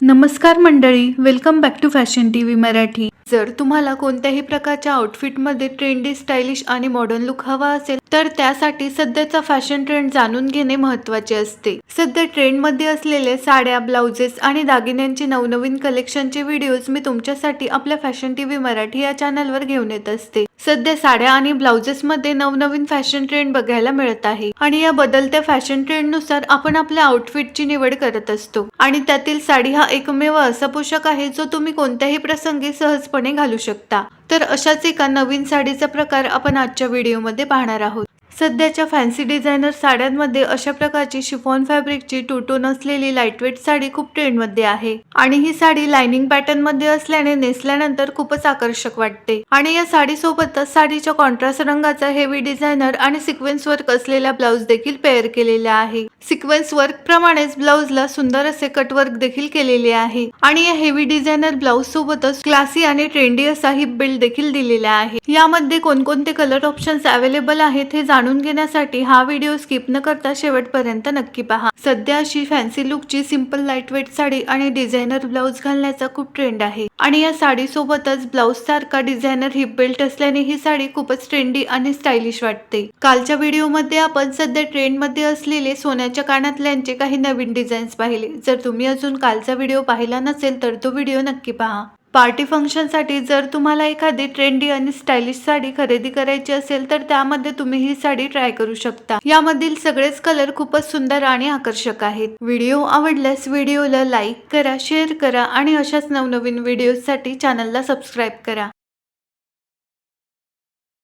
नमस्कार मंडळी welcome back to fashion TV Marathi. जर तुम्हाला कोणत्याही प्रकारच्या आउटफिटमध्ये ट्रेंडी स्टायलिश आणि मॉडर्न लुक हवा असेल तर त्यासाठी सध्याचा फॅशन ट्रेंड जाणून घेणे महत्त्वाचे असते. सध्या ट्रेंडमध्ये असलेले साड्या ब्लाउजेस आणि दागिन्यांचे नवनवीन कलेक्शनचे व्हिडिओज मी तुमच्यासाठी आपल्या फॅशन टी व्ही मराठी या चॅनलवर घेऊन येत असते. सध्या साड्या आणि ब्लाउजेसमध्ये नवनवीन फॅशन ट्रेंड बघायला मिळत आहे आणि या बदलत्या फॅशन ट्रेंडनुसार आपण आपल्या आउटफिटची निवड करत असतो. आणि त्यातील साडी हा एकमेव असा पोशाख आहे जो तुम्ही कोणत्याही प्रसंगी सहजपणे घालू शकता. तर अशाच एका नवीन साडीचा प्रकार आपण आजच्या व्हिडिओमध्ये पाहणार आहोत. सध्याच्या फॅन्सी डिझायनर साड्यांमध्ये अशा प्रकारची शिफॉन फॅब्रिकची टोटो असलेली लाईटवेट साडी खूप ट्रेंडमध्ये आहे. आणि ही साडी लाइनिंग पॅटर्नमध्ये असल्याने नेसल्यानंतर खूपच आकर्षक वाटते. आणि या साडी सोबतच साडीच्या कॉन्ट्रास्ट रंगाचा हेवी डिझायनर आणि सिक्वेन्स वर्क असलेला ब्लाउज देखील पेअर केलेला आहे. सिक्वेन्स वर्क प्रमाणेच ब्लाउजला सुंदर असे कट वर्क देखील केलेले आहे. आणि या हेवी डिझायनर ब्लाउज सोबतच क्लासी आणि ट्रेंडी असा हिप बेल्ट देखील दिलेला आहे. यामध्ये कोणकोणते कलर ऑप्शन्स अवेलेबल आहेत हे जाणून घेण्यासाठी हा व्हिडिओ स्किप न करता शेवटपर्यंत नक्की पहा. सध्या अशी फॅन्सी लुकची सिंपल लाईटवेट साडी आणि डिझायनर ब्लाऊज घालण्याचा खूप ट्रेंड आहे. आणि या साडी सोबतच सारखा डिझायनर हिप बेल्ट असल्याने ही साडी खूपच ट्रेंडी आणि स्टायलिश वाटते. कालच्या व्हिडिओमध्ये आपण सध्या ट्रेंडमध्ये असलेले सोन्याच्या कानातल्यांचे काही नवीन डिझाईन्स पाहिले. जर तुम्ही अजून कालचा व्हिडिओ पाहिला नसेल तर तो व्हिडिओ नक्की पहा. पार्टी फंक्शनसाठी जर तुम्हाला एखादी ट्रेंडी आणि स्टायलिश साडी खरेदी करायची असेल तर त्यामध्ये तुम्ही ही साडी ट्राय करू शकता. यामधील सगळेच कलर खूपच सुंदर आणि आकर्षक आहेत. व्हिडिओ आवडल्यास व्हिडिओला लाईक करा शेअर करा आणि अशाच नवनवीन व्हिडिओसाठी चॅनलला सबस्क्राईब करा.